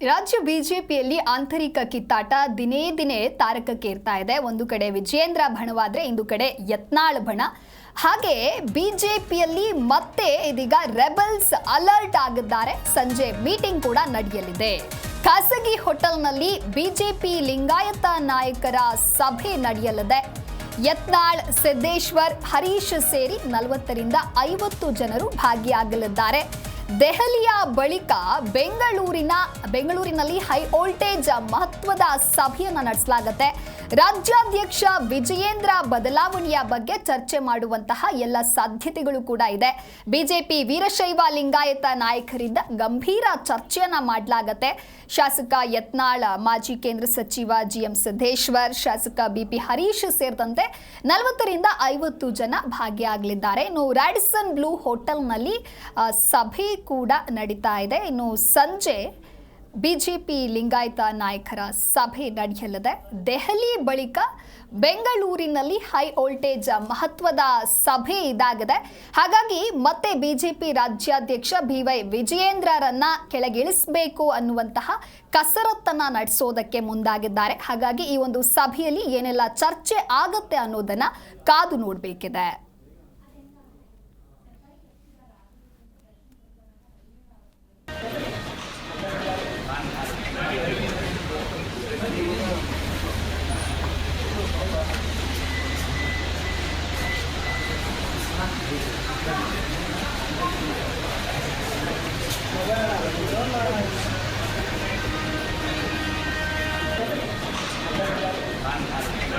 ರಾಜ್ಯ ಬಿಜೆಪಿಯಲ್ಲಿ ಆಂತರಿಕ ಕಿತ್ತಾಟ ದಿನೇ ದಿನೇ ತಾರಕಕ್ಕೇರ್ತಾ ಇದೆ. ಒಂದು ಕಡೆ ವಿಜೇಂದ್ರ ಭಣವಾದ್ರೆ ಇಂದು ಕಡೆ ಯತ್ನಾಳ್ ಬಣ. ಹಾಗೆ ಬಿಜೆಪಿಯಲ್ಲಿ ಮತ್ತೆ ಇದೀಗ ರೆಬಲ್ಸ್ ಅಲರ್ಟ್ ಆಗಿದ್ದಾರೆ. ಸಂಜೆ ಮೀಟಿಂಗ್ ಕೂಡ ನಡೆಯಲಿದೆ. ಖಾಸಗಿ ಹೋಟೆಲ್ನಲ್ಲಿ ಬಿಜೆಪಿ ಲಿಂಗಾಯತ ನಾಯಕರ ಸಭೆ ನಡೆಯಲಿದೆ. ಯತ್ನಾಳ್, ಸಿದ್ದೇಶ್ವರ್, ಹರೀಶ್ ಸೇರಿ ನಲವತ್ತರಿಂದ ಐವತ್ತು ಜನರು ಭಾಗಿಯಾಗಲಿದ್ದಾರೆ. ದೆಹಲಿಯ ಬಳಿಕ ಬೆಂಗಳೂರಿನ ಬೆಂಗಳೂರಿನಲ್ಲಿ ಹೈ ವೋಲ್ಟೇಜ್ ಮಹತ್ವದ ಸಭೆಯನ್ನು ನಡೆಸಲಾಗುತ್ತೆ. ರಾಜ್ಯಾಧ್ಯಕ್ಷ ವಿಜಯೇಂದ್ರ ಬದಲಾವಣೆಯ ಬಗ್ಗೆ ಚರ್ಚೆ ಮಾಡುವಂತಹ ಎಲ್ಲ ಸಾಧ್ಯತೆಗಳು ಕೂಡ ಇದೆ. ಬಿಜೆಪಿ ವೀರಶೈವ ಲಿಂಗಾಯತ ನಾಯಕರಿಂದ ಗಂಭೀರ ಚರ್ಚೆಯನ್ನ ಮಾಡಲಾಗತ್ತೆ. ಶಾಸಕ ಯತ್ನಾಳ, ಮಾಜಿ ಕೇಂದ್ರ ಸಚಿವ ಜಿಎಂ ಸಿದ್ದೇಶ್ವರ್, ಶಾಸಕ ಬಿಪಿ ಹರೀಶ್ ಸೇರಿದಂತೆ ನಲವತ್ತರಿಂದ ಐವತ್ತು ಜನ ಭಾಗಿಯಾಗಲಿದ್ದಾರೆ. ಇನ್ನು ರ್ಯಾಡಿಸನ್ ಬ್ಲೂ ಹೋಟೆಲ್ನಲ್ಲಿ ಸಭೆ ಕೂಡ ನಡೀತಾ ಇದೆ. ಇನ್ನು ಸಂಜೆ ಬಿಜೆಪಿ ಲಿಂಗಾಯತ ನಾಯಕರ ಸಭೆ ನಡೆಯಲಿದೆ. ದೆಹಲಿ ಬಳಿಕ ಬೆಂಗಳೂರಿನಲ್ಲಿ ಹೈ ವೋಲ್ಟೇಜ್ ಮಹತ್ವದ ಸಭೆ ಇದಾಗಿದೆ. ಹಾಗಾಗಿ ಮತ್ತೆ ಬಿಜೆಪಿ ರಾಜ್ಯಾಧ್ಯಕ್ಷ ಬಿ ವೈ ವಿಜಯೇಂದ್ರರನ್ನ ಕೆಳಗಿಳಿಸಬೇಕು ಅನ್ನುವಂತಹ ಕಸರತ್ತನ್ನ ನಡೆಸೋದಕ್ಕೆ ಮುಂದಾಗಿದ್ದಾರೆ. ಹಾಗಾಗಿ ಈ ಒಂದು ಸಭೆಯಲ್ಲಿ ಏನೆಲ್ಲ ಚರ್ಚೆ ಆಗುತ್ತೆ ಅನ್ನೋದನ್ನ ಕಾದು ನೋಡಬೇಕಿದೆ.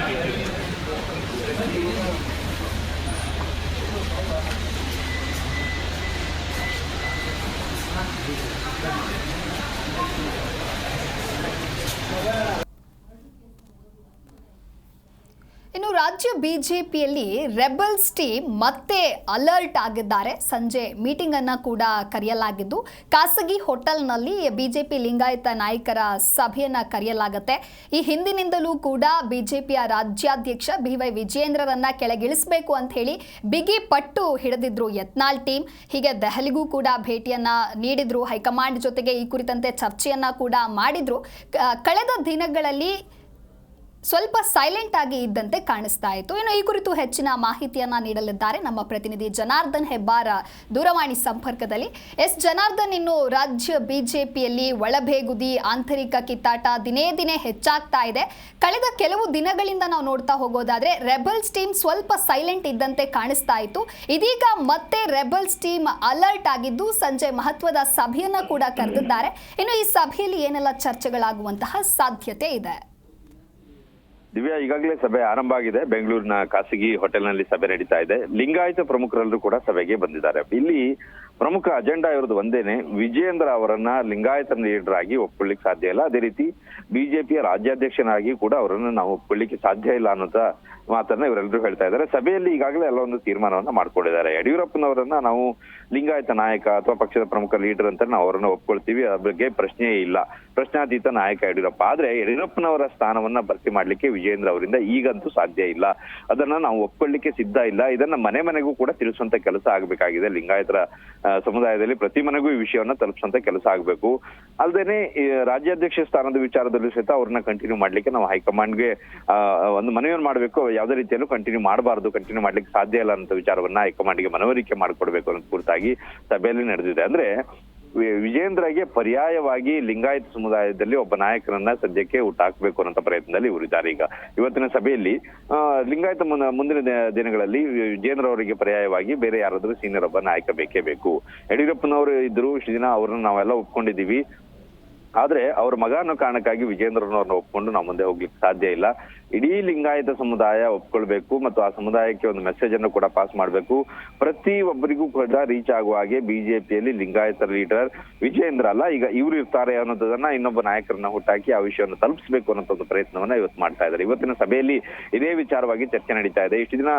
ಇನ್ನು ರಾಜ್ಯ ಬಿಜೆಪಿಯಲ್ಲಿ ರೆಬಲ್ಸ್ ಟೀಮ್ ಮತ್ತೆ ಅಲರ್ಟ್ ಆಗಿದ್ದಾರೆ. ಸಂಜೆ ಮೀಟಿಂಗ್ ಅನ್ನ ಕೂಡ ಕರೆಯಲಾಗಿದ್ದು, ಖಾಸಗಿ ಹೋಟೆಲ್ನಲ್ಲಿ ಬಿಜೆಪಿ ಲಿಂಗಾಯತ ನಾಯಕರ ಸಭೆಯನ್ನ ಕರೆಯಲಾಗುತ್ತೆ. ಈ ಹಿಂದಿನಿಂದಲೂ ಕೂಡ ಬಿಜೆಪಿಯ ರಾಜ್ಯಾಧ್ಯಕ್ಷ ಬಿ ವೈ ವಿಜಯೇಂದ್ರರನ್ನ ಕೆಳಗಿಳಿಸಬೇಕು ಅಂತ ಹೇಳಿ ಬಿಗಿ ಪಟ್ಟು ಹಿಡಿದಿದ್ರು ಯತ್ನಾಳ್ ಟೀಮ್. ಹೀಗೆ ದೆಹಲಿಗೂ ಕೂಡ ಭೇಟಿಯನ್ನ ನೀಡಿದ್ರು. ಹೈಕಮಾಂಡ್ ಜೊತೆಗೆ ಈ ಕುರಿತಂತೆ ಚರ್ಚೆಯನ್ನ ಕೂಡ ಮಾಡಿದ್ರು. ಕಳೆದ ದಿನಗಳಲ್ಲಿ ಸ್ವಲ್ಪ ಸೈಲೆಂಟ್ ಆಗಿ ಇದ್ದಂತೆ ಕಾಣಿಸ್ತಾ ಇತ್ತು. ಇನ್ನು ಈ ಕುರಿತು ಹೆಚ್ಚಿನ ಮಾಹಿತಿಯನ್ನ ನೀಡಲಿದ್ದಾರೆ ನಮ್ಮ ಪ್ರತಿನಿಧಿ ಜನಾರ್ದನ್ ಹೆಬ್ಬಾರ ದೂರವಾಣಿ ಸಂಪರ್ಕದಲ್ಲಿ. ಎಸ್ ಜನಾರ್ದನ್, ಇನ್ನು ರಾಜ್ಯ ಬಿಜೆಪಿಯಲ್ಲಿ ಒಳಬೇಗುದಿ ಆಂತರಿಕ ಕಿತ್ತಾಟ ದಿನೇ ದಿನೇ ಹೆಚ್ಚಾಗ್ತಾ ಇದೆ. ಕಳೆದ ಕೆಲವು ದಿನಗಳಿಂದ ನಾವು ನೋಡ್ತಾ ಹೋಗೋದಾದ್ರೆ, ರೆಬಲ್ಸ್ ಟೀಮ್ ಸ್ವಲ್ಪ ಸೈಲೆಂಟ್ ಇದ್ದಂತೆ ಕಾಣಿಸ್ತಾ ಇತ್ತು. ಇದೀಗ ಮತ್ತೆ ರೆಬಲ್ಸ್ ಟೀಮ್ ಅಲರ್ಟ್ ಆಗಿದ್ದು, ಸಂಜೆ ಮಹತ್ವದ ಸಭೆಯನ್ನ ಕೂಡ ಕರೆದಿದ್ದಾರೆ. ಇನ್ನು ಈ ಸಭೆಯಲ್ಲಿ ಏನೆಲ್ಲ ಚರ್ಚೆಗಳಾಗುವಂತಹ ಸಾಧ್ಯತೆ ಇದೆ? ದಿವ್ಯಾ, ಈಗಾಗಲೇ ಸಭೆ ಆರಂಭ ಆಗಿದೆ. ಬೆಂಗಳೂರಿನ ಖಾಸಗಿ ಹೋಟೆಲ್ನಲ್ಲಿ ಸಭೆ ನಡೀತಾ ಇದೆ. ಲಿಂಗಾಯತ ಪ್ರಮುಖರೆಲ್ಲರೂ ಕೂಡ ಸಭೆಗೆ ಬಂದಿದ್ದಾರೆ. ಇಲ್ಲಿ ಪ್ರಮುಖ ಅಜೆಂಡಾ ಇರೋದು ಒಂದೇನೆ, ವಿಜಯೇಂದ್ರ ಅವರನ್ನ ಲಿಂಗಾಯತ ಲೀಡರ್ ಆಗಿ ಒಪ್ಕೊಳ್ಳಿಕ್ ಸಾಧ್ಯ ಇಲ್ಲ. ಅದೇ ರೀತಿ ಬಿಜೆಪಿಯ ರಾಜ್ಯಾಧ್ಯಕ್ಷನಾಗಿ ಕೂಡ ಅವರನ್ನು ನಾವು ಒಪ್ಕೊಳ್ಳಿಕ್ಕೆ ಸಾಧ್ಯ ಇಲ್ಲ ಅನ್ನೋದ ಮಾತನ್ನ ಇವರೆಲ್ಲರೂ ಹೇಳ್ತಾ ಇದ್ದಾರೆ. ಸಭೆಯಲ್ಲಿ ಈಗಾಗಲೇ ಎಲ್ಲ ಒಂದು ತೀರ್ಮಾನವನ್ನ ಮಾಡ್ಕೊಂಡಿದ್ದಾರೆ. ಯಡಿಯೂರಪ್ಪನವರನ್ನ ನಾವು ಲಿಂಗಾಯತ ನಾಯಕ ಅಥವಾ ಪಕ್ಷದ ಪ್ರಮುಖ ಲೀಡರ್ ಅಂತ ನಾವು ಅವರನ್ನ ಒಪ್ಕೊಳ್ತೀವಿ. ಅದ್ರ ಬಗ್ಗೆ ಪ್ರಶ್ನೆಯೇ ಇಲ್ಲ. ಪ್ರಶ್ನಾತೀತ ನಾಯಕ ಯಡಿಯೂರಪ್ಪ. ಆದ್ರೆ ಯಡಿಯೂರಪ್ಪನವರ ಸ್ಥಾನವನ್ನ ಭರ್ತಿ ಮಾಡ್ಲಿಕ್ಕೆ ವಿಜೇಂದ್ರ ಅವರಿಂದ ಈಗಂತೂ ಸಾಧ್ಯ ಇಲ್ಲ. ಅದನ್ನ ನಾವು ಒಪ್ಕೊಳ್ಳಿಕ್ಕೆ ಸಿದ್ಧ ಇಲ್ಲ. ಇದನ್ನ ಮನೆ ಮನೆಗೂ ಕೂಡ ತಿಳಿಸುವಂತ ಕೆಲಸ ಆಗಬೇಕಾಗಿದೆ. ಲಿಂಗಾಯತರ ಸಮುದಾಯದಲ್ಲಿ ಪ್ರತಿ ಮನೆಗೂ ಈ ವಿಷಯವನ್ನ ತಲುಪಿಸುವಂತ ಕೆಲಸ ಆಗಬೇಕು. ಅಲ್ಲದೆ ರಾಜ್ಯಾಧ್ಯಕ್ಷ ಸ್ಥಾನದ ವಿಚಾರದಲ್ಲೂ ಸಹಿತ ಅವ್ರನ್ನ ಕಂಟಿನ್ಯೂ ಮಾಡ್ಲಿಕ್ಕೆ ನಾವು ಹೈಕಮಾಂಡ್ಗೆ ಒಂದು ಮನವಿಯನ್ನು ಮಾಡಬೇಕು. ಯಾವುದೇ ರೀತಿಯಲ್ಲೂ ಕಂಟಿನ್ಯೂ ಮಾಡಬಾರದು ಕಂಟಿನ್ಯೂ ಮಾಡ್ಲಿಕ್ಕೆ ಸಾಧ್ಯ ಇಲ್ಲ ಅಂತ ವಿಚಾರವನ್ನ ಹೈಕಮಾಂಡ್ಗೆ ಮನವರಿಕೆ ಮಾಡಿಕೊಡ್ಬೇಕು ಅನ್ನೋದು ಕುರಿತಾಗಿ ಸಭೆಯಲ್ಲಿ ನಡೆದಿದೆ. ಅಂದ್ರೆ ವಿಜೇಂದ್ರಗೆ ಪರ್ಯಾಯವಾಗಿ ಲಿಂಗಾಯತ ಸಮುದಾಯದಲ್ಲಿ ಒಬ್ಬ ನಾಯಕರನ್ನ ಸದ್ಯಕ್ಕೆ ಹುಟ್ಟಾಕ್ಬೇಕು ಅನ್ನೋ ಪ್ರಯತ್ನದಲ್ಲಿ ಇವರಿದ್ದಾರೆ ಈಗ ಇವತ್ತಿನ ಸಭೆಯಲ್ಲಿ ಲಿಂಗಾಯತ ಮುಂದಿನ ದಿನಗಳಲ್ಲಿ ವಿಜೇಂದ್ರ ಅವರಿಗೆ ಪರ್ಯಾಯವಾಗಿ ಬೇರೆ ಯಾರಾದ್ರೂ ಸೀನಿಯರ್ ಒಬ್ಬ ನಾಯಕ ಬೇಕೇ ಬೇಕು. ಯಡಿಯೂರಪ್ಪನವರು ಇದ್ರು ಇಷ್ಟು ದಿನ ಅವ್ರನ್ನ ನಾವೆಲ್ಲ ಒಪ್ಕೊಂಡಿದೀವಿ ಆದ್ರೆ ಅವ್ರ ಮಗ ಅನ್ನೋ ಕಾರಣಕ್ಕಾಗಿ ವಿಜೇಂದ್ರನವ್ರನ್ನ ಒಪ್ಕೊಂಡು ನಾವು ಮುಂದೆ ಹೋಗ್ಲಿಕ್ಕೆ ಸಾಧ್ಯ ಇಲ್ಲ. ಇಡೀ ಲಿಂಗಾಯತ ಸಮುದಾಯ ಒಪ್ಕೊಳ್ಬೇಕು ಮತ್ತು ಆ ಸಮುದಾಯಕ್ಕೆ ಒಂದು ಮೆಸೇಜ್ ಅನ್ನು ಕೂಡ ಪಾಸ್ ಮಾಡಬೇಕು. ಪ್ರತಿ ಒಬ್ಬರಿಗೂ ಕೂಡ ರೀಚ್ ಆಗುವ ಹಾಗೆ ಬಿಜೆಪಿಯಲ್ಲಿ ಲಿಂಗಾಯತ ಲೀಡರ್ ವಿಜೇಂದ್ರ ಅಲ್ಲ, ಈಗ ಇವರು ಇರ್ತಾರೆ ಅನ್ನೋದನ್ನ ಇನ್ನೊಬ್ಬ ನಾಯಕರನ್ನ ಹುಟ್ಟಾಕಿ ಆ ವಿಷಯವನ್ನು ತಲುಪಿಸಬೇಕು ಅನ್ನೋ ಒಂದು ಪ್ರಯತ್ನವನ್ನ ಇವತ್ತು ಮಾಡ್ತಾ ಇದ್ದಾರೆ. ಇವತ್ತಿನ ಸಭೆಯಲ್ಲಿ ಇದೇ ವಿಚಾರವಾಗಿ ಚರ್ಚೆ ನಡೀತಾ ಇದೆ. ಇಷ್ಟು ದಿನ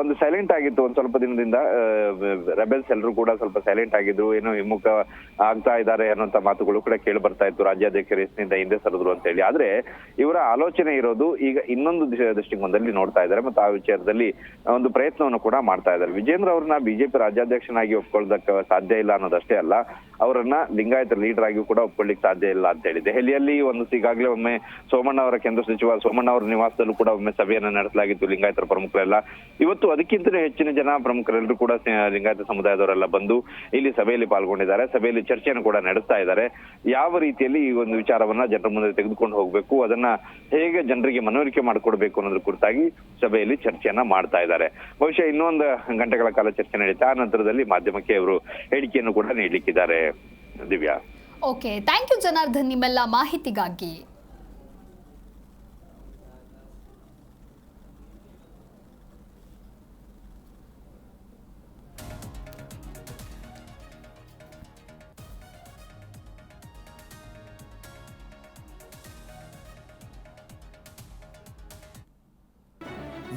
ಒಂದು ಸೈಲೆಂಟ್ ಆಗಿತ್ತು. ಒಂದು ಸ್ವಲ್ಪ ದಿನದಿಂದ ರೆಬೆಲ್ಸ್ ಎಲ್ಲರೂ ಕೂಡ ಸ್ವಲ್ಪ ಸೈಲೆಂಟ್ ಆಗಿದ್ರು. ಏನೋ ಹಿಮ್ಮುಖ ಆಗ್ತಾ ಇದ್ದಾರೆ ಅನ್ನೋಂತ ಮಾತುಗಳು ಕೂಡ ಕೇಳಿ ಬರ್ತಾ ಇತ್ತು. ರಾಜ್ಯಾಧ್ಯಕ್ಷರ ಹಿಂದೆ ಸರಿದ್ರು ಅಂತ ಹೇಳಿ. ಆದ್ರೆ ಇವರ ಆಲೋಚನೆ ಇರೋದು ಈಗ ಇನ್ನೊಂದು ದೃಷ್ಟಿಕೋನದಲ್ಲಿ ನೋಡ್ತಾ ಇದ್ದಾರೆ ಮತ್ತು ಆ ವಿಚಾರದಲ್ಲಿ ಒಂದು ಪ್ರಯತ್ನವನ್ನು ಕೂಡ ಮಾಡ್ತಾ ಇದ್ದಾರೆ. ವಿಜೇಂದ್ರ ಅವ್ರನ್ನ ಬಿಜೆಪಿ ರಾಜ್ಯಾಧ್ಯಕ್ಷನಾಗಿ ಒಪ್ಕೊಳ್ಳೋದಕ್ಕೆ ಸಾಧ್ಯ ಇಲ್ಲ ಅನ್ನೋದಷ್ಟೇ ಅಲ್ಲ, ಅವರನ್ನ ಲಿಂಗಾಯತ ಲೀಡರ್ ಆಗಿ ಕೂಡ ಒಪ್ಕೊಳ್ಳಿಕ್ ಸಾಧ್ಯ ಇಲ್ಲ ಅಂತ ಹೇಳಿ ದೆಹಲಿಯಲ್ಲಿ ಒಂದು ಈಗಾಗಲೇ ಒಮ್ಮೆ ಸೋಮಣ್ಣ ಅವರ ಕೇಂದ್ರ ಸಚಿವ, ಸೋಮಣ್ಣ ಅವರ ನಿವಾಸದಲ್ಲೂ ಕೂಡ ಒಮ್ಮೆ ಸಭೆಯನ್ನು ನಡೆಸಲಾಗಿತ್ತು ಲಿಂಗಾಯತರ ಪ್ರಮುಖರೆಲ್ಲ. ಇವತ್ತು ಅದಕ್ಕಿಂತಲೂ ಹೆಚ್ಚಿನ ಜನ ಪ್ರಮುಖರೆಲ್ಲರೂ ಕೂಡ ಲಿಂಗಾಯತ ಸಮುದಾಯದವರೆಲ್ಲ ಬಂದು ಇಲ್ಲಿ ಸಭೆಯಲ್ಲಿ ಪಾಲ್ಗೊಂಡಿದ್ದಾರೆ. ಸಭೆಯಲ್ಲಿ ಚರ್ಚೆಯನ್ನು ಕೂಡ ನಡೆಸ್ತಾ ಇದ್ದಾರೆ. ಯಾವ ರೀತಿಯಲ್ಲಿ ಈ ಒಂದು ವಿಚಾರವನ್ನ ಜನರ ಮುಂದೆ ತೆಗೆದುಕೊಂಡು ಹೋಗಬೇಕು, ಅದನ್ನ ಹೇಗೆ ಜನರಿಗೆ ಮನವರಿಕೆ ಮಾಡಿಕೊಡ್ಬೇಕು ಅನ್ನೋದ್ರ ಕುರಿತಾಗಿ ಸಭೆಯಲ್ಲಿ ಚರ್ಚೆಯನ್ನ ಮಾಡ್ತಾ ಇದ್ದಾರೆ. ಬಹುಶಃ ಇನ್ನೊಂದು ಗಂಟೆಗಳ ಕಾಲ ಚರ್ಚೆ ನಡೀತಾ, ಆ ನಂತರದಲ್ಲಿ ಮಾಧ್ಯಮಕ್ಕೆ ಅವರು ಹೇಳಿಕೆಯನ್ನು ಕೂಡ ನೀಡಲಿಕ್ಕಿದ್ದಾರೆ. Divya. Okay thank you Janardhan, ನಿಮ್ಮೆಲ್ಲ ಮಾಹಿತಿಗಾಗಿ.